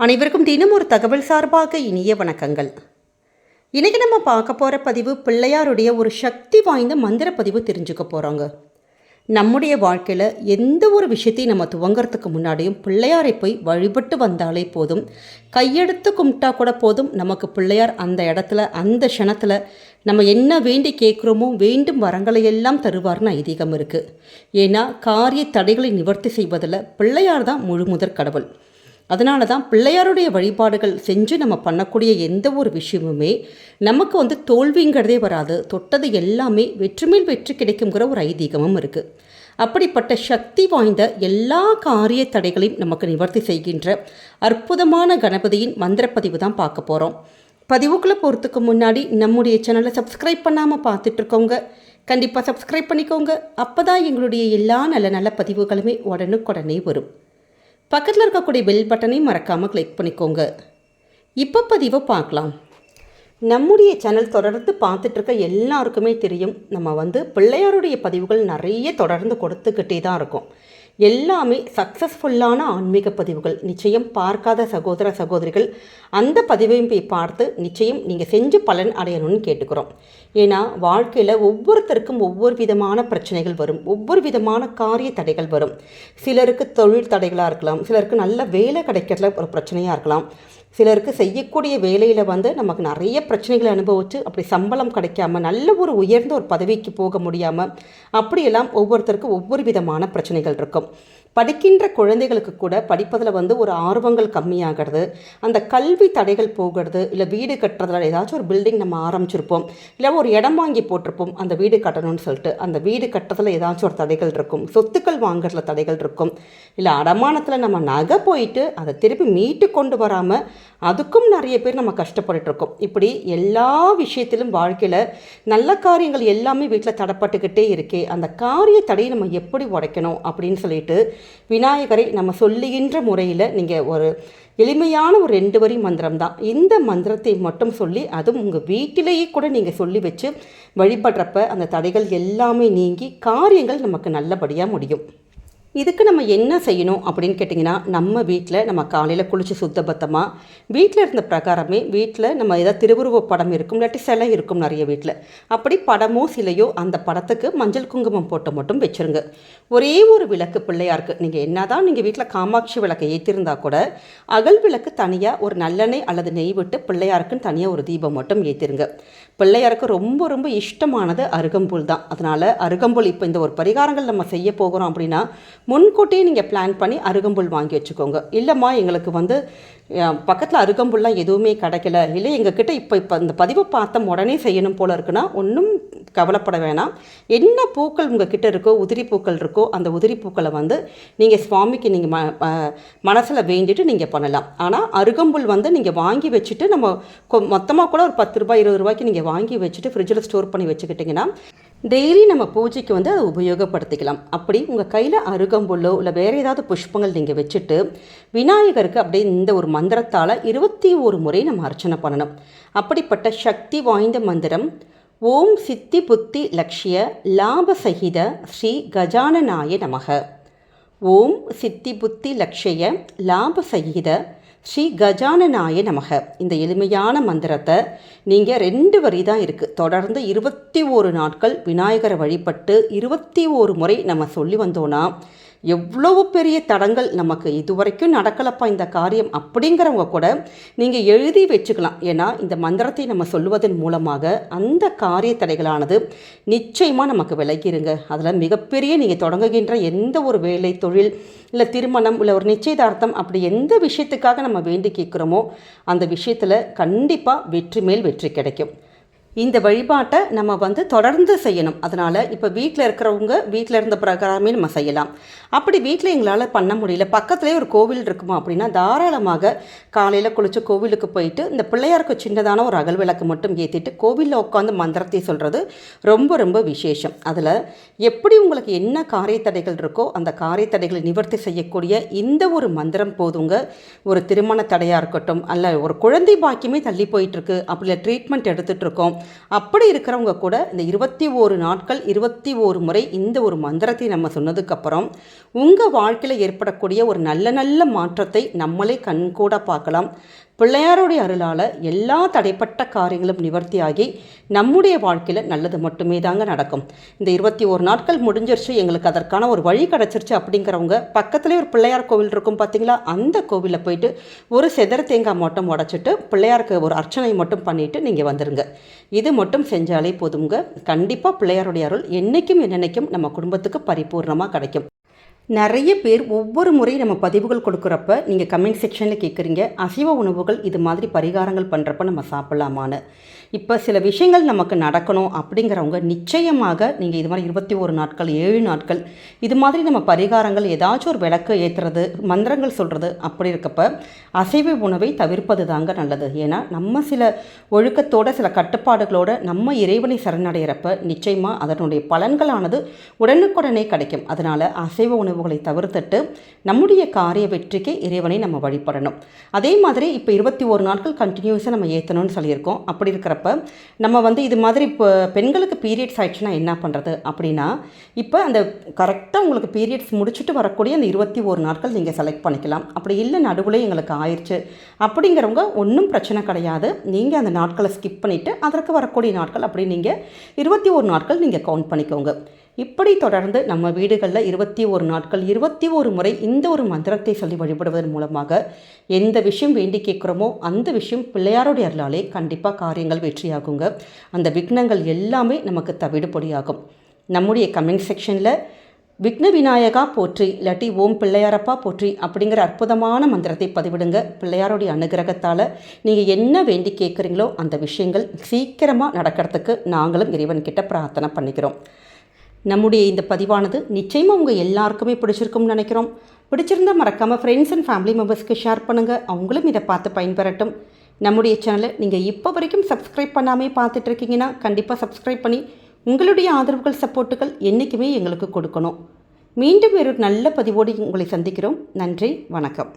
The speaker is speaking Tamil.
அனைவருக்கும் தினம் ஒரு தகவல் சார்பாக இனிய வணக்கங்கள். இன்றைக்கி நம்ம பார்க்க போகிற பதிவு பிள்ளையாருடைய ஒரு சக்தி வாய்ந்த மந்திர பதிவு தெரிஞ்சுக்க போகிறோங்க நம்முடைய வாழ்க்கையில் எந்த ஒரு விஷயத்தையும் நம்ம துவங்கறதுக்கு முன்னாடியும் பிள்ளையாரை போய் வழிபட்டு வந்தாலே போதும். கையெடுத்து கும்பிட்டா கூட போதும். நமக்கு பிள்ளையார் அந்த இடத்துல அந்த க்ஷணத்தில் நம்ம என்ன வேண்டி கேட்குறோமோ வேண்டும் வரங்களை எல்லாம் தருவார்னு ஐதீகம் இருக்குது ஏன்னா காரிய தடைகளை நிவர்த்தி செய்வதில் பிள்ளையார் தான் முழு முதற் கடவுள். அதனால தான் பிள்ளையாருடைய வழிபாடுகள் செஞ்சு நம்ம பண்ணக்கூடிய எந்த ஒரு விஷயமுமே நமக்கு வந்து தோல்விங்கிறதே வராது. தொட்டது எல்லாமே வெற்றுமேல் வெற்றி கிடைக்குங்கிற ஒரு ஐதீகமும் இருக்குது அப்படிப்பட்ட சக்தி வாய்ந்த எல்லா காரிய தடைகளையும் நமக்கு நிவர்த்தி செய்கின்ற அற்புதமான கணபதியின் மந்திரப்பதிவு தான் பார்க்க போகிறோம் பதிவுக்குள்ளே போகிறதுக்கு முன்னாடி நம்முடைய சேனலை சப்ஸ்கிரைப் பண்ணாமல் பார்த்துட்ருக்கோங்க கண்டிப்பாக சப்ஸ்கிரைப் பண்ணிக்கோங்க. அப்போ தான் எங்களுடைய எல்லா நல்ல நல்ல பதிவுகளுமே உடனுக்குடனே வரும். பக்கத்தில் இருக்கக்கூடிய பெல் பட்டனையும் மறக்காமல் கிளிக் பண்ணிக்கோங்க. இப்போ பதிவை பார்க்கலாம். நம்முடைய சேனல் தொடர்ந்து பார்த்துட்ருக்க எல்லாருக்குமே தெரியும் நம்ம வந்து பிள்ளையாருடைய பதிவுகள் நிறைய தொடர்ந்து கொடுத்துக்கிட்டே தான் இருக்கும். எல்லாமே சக்ஸஸ்ஃபுல்லான ஆன்மீக பதிவுகள். நிச்சயம் பார்க்காத சகோதர சகோதரிகள் அந்த பதிவையும் போய் பார்த்து நிச்சயம் நீங்கள் செஞ்சு பலன் அடையணும்னு கேட்டுக்கிறோம். ஏன்னா வாழ்க்கையில் ஒவ்வொருத்தருக்கும் ஒவ்வொரு விதமான பிரச்சனைகள் வரும். ஒவ்வொரு விதமான காரிய தடைகள் வரும். சிலருக்கு தொழில் தடைகளாக இருக்கலாம். சிலருக்கு நல்ல வேலை கிடைக்கிறதுல ஒரு பிரச்சனையாக இருக்கலாம். சிலருக்கு செய்யக்கூடிய வேலையில் வந்து நமக்கு நிறைய பிரச்சனைகளை அனுபவித்து அப்படி சம்பளம் கிடைக்காம நல்ல ஒரு உயர்ந்த ஒரு பதவிக்கு போக முடியாமல் அப்படியெல்லாம் ஒவ்வொருத்தருக்கும் ஒவ்வொரு விதமான பிரச்சனைகள் இருக்கும். படிக்கின்ற குழந்தைகளுக்கு கூட படிப்பதில் வந்து ஒரு ஆர்வங்கள் கம்மியாகிறது. அந்த கல்வி தடைகள் போகிறது இல்லை வீடு கட்டுறதுல ஏதாச்சும் ஒரு பில்டிங் நம்ம ஆரம்பிச்சிருப்போம் இல்லை ஒரு இடம் வாங்கி போட்டிருப்போம் அந்த வீடு கட்டணும்னு சொல்லிட்டு அந்த வீடு கட்டுறதுல ஏதாச்சும் ஒரு தடைகள் இருக்கும் சொத்துக்கள் வாங்குறதுல தடைகள் இருக்கும் இல்லை அடமானத்தில் நம்ம நகை போயிட்டு அதை திருப்பி மீட்டு கொண்டு வராமல் அதுக்கும் நிறைய பேர் நம்ம கஷ்டப்பட்டுருக்கோம் இப்படி எல்லா விஷயத்திலும் வாழ்க்கையில் நல்ல காரியங்கள் எல்லாமே வீட்டில் தடப்பட்டுக்கிட்டே இருக்கே அந்த காரிய தடையை நம்ம எப்படி உடைக்கணும் அப்படின்னு சொல்லிட்டு விநாயகரை நம்ம சொல்லுகின்ற முறையில் நீங்கள் ஒரு எளிமையான ஒரு ரெண்டு வரி மந்திரம் தான் இந்த மந்திரத்தை மட்டும் சொல்லி அதுவும் உங்கள் வீட்டிலேயே கூட நீங்கள் சொல்லி வச்சு வழிபடுறப்ப அந்த தடைகள் எல்லாமே நீங்கி காரியங்கள் நமக்கு நல்லபடியாக முடியும். இதுக்கு நம்ம என்ன செய்யணும் அப்படின்னு கேட்டிங்கன்னா நம்ம வீட்டில் நம்ம காலையில் குளித்து சுத்தபத்தமாக வீட்டில் இருந்த பிரகாரமே வீட்டில் நம்ம ஏதாவது திருவுருவ படம் இருக்கும் இல்லாட்டி சிலை இருக்கும் நிறைய வீட்டில் அப்படி படமோ சிலையோ அந்த படத்துக்கு மஞ்சள் குங்குமம் போட்டு மட்டும் வச்சுருங்க. ஒரே ஒரு விளக்கு பிள்ளையாருக்கு நீங்கள் என்ன தான் நீங்கள் வீட்டில் காமாட்சி விளக்கை ஏற்றிருந்தா கூட அகல் விளக்கு தனியாக ஒரு நல்லெண்ணெய் அல்லது நெய் விட்டு பிள்ளையாருக்குன்னு தனியாக ஒரு தீபம் மட்டும் ஏற்றிருங்க பிள்ளையாருக்கு ரொம்ப ரொம்ப இஷ்டமானது அருகம்புல் தான். அதனால் அருகம்புல் இப்போ இந்த ஒரு பரிகாரங்கள் நம்ம செய்ய போகிறோம் அப்படின்னா முன்கூட்டியே நீங்கள் பிளான் பண்ணி அருகம்புல் வாங்கி வச்சுக்கோங்க. இல்லைம்மா எங்களுக்கு வந்து பக்கத்தில் அருகம்புல்லாம் எதுவுமே கிடைக்கல. இல்லை எங்ககிட்ட இப்போ இப்போ இந்த பதிவை பார்த்தோம் உடனே செய்யணும் போல் இருக்குன்னா ஒன்றும் கவலைப்பட வேணாம். என்ன பூக்கள் உங்கக்கிட்ட இருக்கோ உதிரி பூக்கள் இருக்கோ அந்த உதிரி பூக்களை வந்து நீங்கள் சுவாமிக்கு நீங்கள் ம மனசில் வேண்டிட்டு நீங்கள் பண்ணலாம். ஆனால் அருகம்புல் வந்து நீங்கள் வாங்கி வச்சுட்டு நம்ம மொத்தமாக கூட ஒரு பத்து ரூபாய் இருபது ரூபாய்க்கு நீங்கள் வாங்கி வச்சுட்டு ஃப்ரிட்ஜில் ஸ்டோர் பண்ணி வச்சுக்கிட்டிங்கன்னா டெய்லி நம்ம பூஜைக்கு வந்து அதை உபயோகப்படுத்திக்கலாம். அப்படி உங்கள் கையில் அருகம்புல்லோ இல்லை வேறு ஏதாவது புஷ்பங்கள் நீங்கள் வச்சுட்டு விநாயகருக்கு அப்படியே இந்த ஒரு மந்திரத்தால் இருபத்தி ஒரு முறை நம்ம அர்ச்சனை பண்ணணும். அப்படிப்பட்ட சக்தி வாய்ந்த மந்திரம் ஓம் சித்தி புத்தி லக்ஷிய லாப சகித ஸ்ரீ கஜானநாய நமக. ஓம் சித்தி புத்தி லக்ஷய லாபசகித ஸ்ரீ கஜானநாய நமக. இந்த எளிமையான மந்திரத்தை நீங்கள் ரெண்டு வரி தான் இருக்குது தொடர்ந்து இருபத்தி ஓரு நாட்கள் விநாயகரை வழிபட்டு இருபத்தி ஓரு முறை நம்ம சொல்லி வந்தோன்னா எவ்வளவு பெரிய தடங்கள் நமக்கு இதுவரைக்கும் நடக்கலப்பா இந்த காரியம் அப்படிங்கிறவங்க கூட நீங்கள் எழுதி வச்சுக்கலாம். ஏன்னா இந்த மந்திரத்தை நம்ம சொல்லுவதன் மூலமாக அந்த காரிய தடைகளானது நிச்சயமாக நமக்கு விலகிருங்க. அதில் மிகப்பெரிய நீங்கள் தொடங்குகின்ற எந்த ஒரு வேலை தொழில் இல்லை திருமணம் இல்லை ஒரு நிச்சயதார்த்தம் அப்படி எந்த விஷயத்துக்காக நம்ம வேண்டி கேட்குறோமோ அந்த விஷயத்தில் கண்டிப்பாக வெற்றி மேல் வெற்றி கிடைக்கும். இந்த வழிபாட்டை நம்ம வந்து தொடர்ந்து செய்யணும். அதனால் இப்போ வீட்டில் இருக்கிறவங்க வீட்டில் இருந்த பிரகாரமே நம்ம செய்யலாம். அப்படி வீட்டில் எங்களால் பண்ண முடியல. பக்கத்துலேயே ஒரு கோவில் இருக்குமா அப்படின்னா தாராளமாக காலையில் குளித்து கோவிலுக்கு போயிட்டு இந்த பிள்ளையாருக்கு சின்னதான ஒரு அகல் விளக்கு மட்டும் ஏற்றிட்டு கோவிலில் உட்காந்து மந்திரத்தை சொல்கிறது ரொம்ப ரொம்ப விசேஷம். அதில் எப்படி உங்களுக்கு என்ன காரியத்தடைகள் இருக்கோ அந்த காரியத்தடைகளை நிவர்த்தி செய்யக்கூடிய இந்த ஒரு மந்திரம் போதுங்க. ஒரு திருமண தடையாக இருக்கட்டும் அல்ல ஒரு குழந்தை பாக்கியமே தள்ளி போயிட்டுருக்கு அப்படி ட்ரீட்மெண்ட் எடுத்துகிட்டு இருக்கோம் அப்படி இருக்கிறவங்க கூட இந்த இருபத்தி ஓரு நாட்கள் இருபத்தி ஓரு முறை இந்த ஒரு மந்திரத்தை நம்ம சொன்னதுக்கப்புறம் உங்கள் வாழ்க்கையில் ஏற்படக்கூடிய ஒரு நல்ல நல்ல மாற்றத்தை நம்மளே கண்கூட பார்க்கலாம். பிள்ளையாருடைய அருளால் எல்லா தடைப்பட்ட காரியங்களும் நிவர்த்தியாகி நம்முடைய வாழ்க்கையில் நல்லது மட்டுமே தாங்க நடக்கும். இந்த இருபத்தி ஒரு நாட்கள் முடிஞ்சிருச்சு. எங்களுக்கு அதற்கான ஒரு வழி கிடச்சிருச்சு அப்படிங்கிறவங்க பக்கத்துலேயே ஒரு பிள்ளையார் கோவில் இருக்கும் பார்த்தீங்களா அந்த கோவிலில் போயிட்டு ஒரு செதற தேங்காய் மட்டும் உடச்சிட்டு பிள்ளையாருக்கு ஒரு அர்ச்சனை மட்டும் பண்ணிவிட்டு நீங்கள் வந்துடுங்க இது மட்டும் செஞ்சாலே போதுங்க. கண்டிப்பாக பிள்ளையாருடைய அருள் என்றைக்கும் என்னென்னைக்கும் நம்ம குடும்பத்துக்கு பரிபூர்ணமாக கிடைக்கும். நிறைய பேர் ஒவ்வொரு முறை நம்ம பதிவுகள் கொடுக்குறப்ப நீங்கள் கமெண்ட் செக்ஷனில் கேட்குறீங்க அசைவ உணவுகள் இது மாதிரி பரிகாரங்கள் பண்ணுறப்ப நம்ம சாப்பிட்லாமான்னு. இப்போ சில விஷயங்கள் நமக்கு நடக்கணும் அப்படிங்கிறவங்க நிச்சயமாக நீங்கள் இது மாதிரி இருபத்தி ஒரு நாட்கள் ஏழு நாட்கள் இது மாதிரி நம்ம பரிகாரங்கள் ஏதாச்சும் ஒரு விளக்கு ஏற்றுறது மந்திரங்கள் சொல்கிறது அப்படி இருக்கப்ப அசைவ உணவை தவிர்ப்பது தாங்க நல்லது. ஏன்னா நம்ம சில ஒழுக்கத்தோட சில கட்டுப்பாடுகளோடு நம்ம இறைவனை சரணடைகிறப்ப நிச்சயமாக அதனுடைய பலன்களானது உடனுக்குடனே கிடைக்கும். அதனால் அசைவ உணவு உணவுகளை தவிர்த்துட்டு நம்முடைய காரிய வெற்றிக்கு இறைவனை நம்ம வழிபடணும். அதே மாதிரி இப்போ இருபத்தி ஒரு நாட்கள் கண்டினியூஸாக நம்ம ஏற்றணும்னு சொல்லியிருக்கோம். அப்படி இருக்கிறப்ப நம்ம வந்து இது மாதிரி இப்போ பெண்களுக்கு பீரியட்ஸ் ஆயிடுச்சுன்னா என்ன பண்ணுறது அப்படின்னா இப்போ அந்த கரெக்டாக உங்களுக்கு பீரியட்ஸ் முடிச்சுட்டு வரக்கூடிய அந்த இருபத்தி ஒரு நாட்கள் நீங்கள் செலக்ட் பண்ணிக்கலாம். அப்படி இல்லை நடுவில் எங்களுக்கு ஆயிடுச்சு அப்படிங்கிறவங்க ஒன்றும் பிரச்சனை கிடையாது. நீங்கள் அந்த நாட்களை ஸ்கிப் பண்ணிவிட்டு அதற்கு வரக்கூடிய நாட்கள் அப்படி நீங்கள் இருபத்தி ஒரு நாட்கள் நீங்கள் கவுண்ட் பண்ணிக்கோங்க. இப்படி தொடர்ந்து நம்ம வீடுகளில் இருபத்தி ஒரு நாட்கள் இருபத்தி ஒரு முறை இந்த ஒரு மந்திரத்தை சொல்லி வழிபடுவதன் மூலமாக எந்த விஷயம் வேண்டி கேட்குறோமோ அந்த விஷயம் பிள்ளையாருடைய அருளாலே கண்டிப்பாக காரியங்கள் வெற்றியாகுங்க. அந்த விக்னங்கள் எல்லாமே நமக்கு தவிடுபடியாகும். நம்முடைய கமெண்ட் செக்ஷனில் விக்ன விநாயகா போற்றி இல்லாட்டி ஓம் பிள்ளையாரப்பா போற்றி அப்படிங்கிற அற்புதமான மந்திரத்தை பதிவிடுங்க. பிள்ளையாருடைய அனுகிரகத்தால் நீங்கள் என்ன வேண்டி கேட்குறீங்களோ அந்த விஷயங்கள் சீக்கிரமாக நடக்கிறதுக்கு நாங்களும் இறைவன்கிட்ட பிரார்த்தனை பண்ணிக்கிறோம். நம்முடைய இந்த பதிவானது நிச்சயமாக உங்கள் எல்லாருக்குமே பிடிச்சிருக்கும்னு நினைக்கிறோம். பிடிச்சிருந்தால் மறக்காமல் ஃப்ரெண்ட்ஸ் அண்ட் ஃபேமிலி மெம்பர்ஸ்க்கு ஷேர் பண்ணுங்கள் அவங்களும் இதை பார்த்து பயன்பெறட்டும். நம்முடைய சேனலை நீங்கள் இப்போ வரைக்கும் சப்ஸ்கிரைப் பண்ணாமே பார்த்துட்டு இருக்கீங்கன்னா கண்டிப்பாக சப்ஸ்கிரைப் பண்ணி உங்களுடைய ஆதரவுகள் சப்போர்ட்டுகள் என்றைக்குமே எங்களுக்கு கொடுக்கணும். மீண்டும் ஒரு நல்ல பதிவோடு உங்களை சந்திக்கிறோம். நன்றி வணக்கம்.